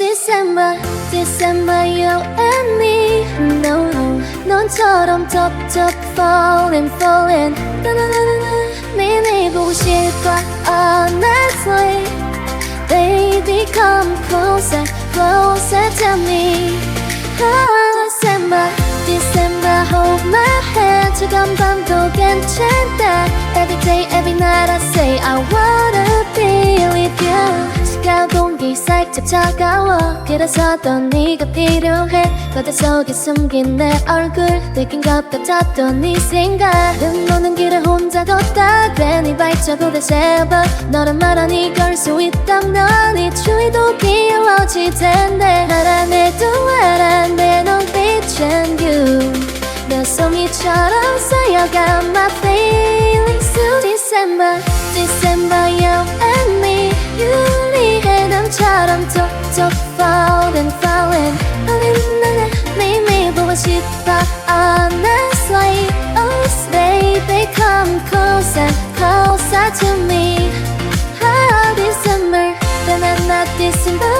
December, December, you and me. No, no, 너처럼 덥덥 falling, falling. 나나나나나, 매일 보고 싶어, honestly. Baby, come closer, closer to me. 공기 살짝 차가워. 그래서 더 네가 필요해. 바다 속에 숨긴 내 얼굴 느낀 것 같았던 네 생각. 눈 오는 길에 혼자 걷다 괜히 발자국 대세봐. 너란 말하니 걸수 있다면 이 추위도 귀여워질 텐데. 알아내도 so fall and falling I'll in the net, maybe But what you thought honestly Oh, baby, come closer, closer to me How December, the na na December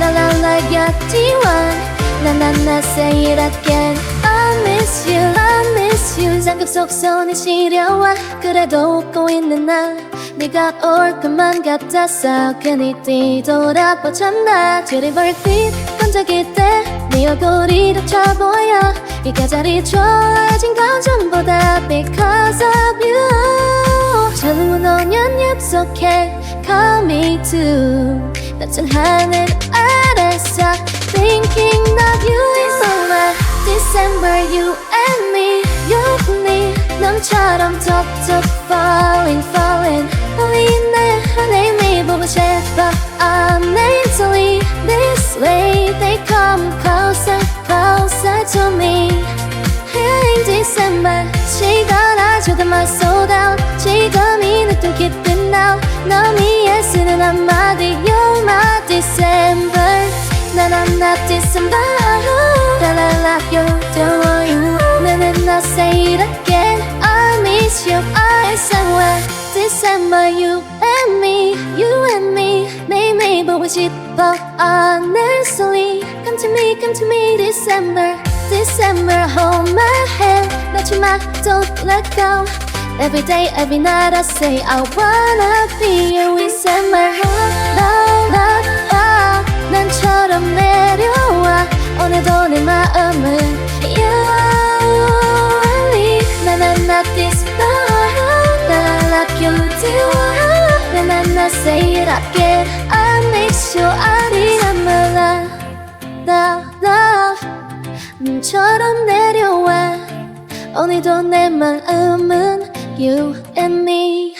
La la la, you're the one Na na na, say it again I miss you. I miss you. 장갑 속 손이 시려와. 그래도 웃고 있는 나. 네가 올 것만 같았어. 괜히 뒤돌아보잖아. 저리 불빛 반짝일 때네 얼굴이 덮쳐 보여. 이 계절이 좋아진 건 전부 다 because of you. 젊은 5년 약속해. Call me to. 낮은 하늘 아래서 thinking me 너처럼 톡톡 falling falling falling 내 하늘 미보고 싶어 honestly this way they come closer closer to me Hey December 시간 아주 그만 slow down 지금이 느낌 깊은 now 너 위해 쓰는 한마디 You're my December 나나나 December La la la you the one you 나는 나 say it again I miss you I somewhere December you and me You and me 매일매일 보고 싶어 honestly Come to me come to me December December hold my hand 놓지 마 don't let go Every day, every night I say I wanna I say it again I make sure I need my love Love, love 눈처럼 내려와 오늘도 내 마음은 You and me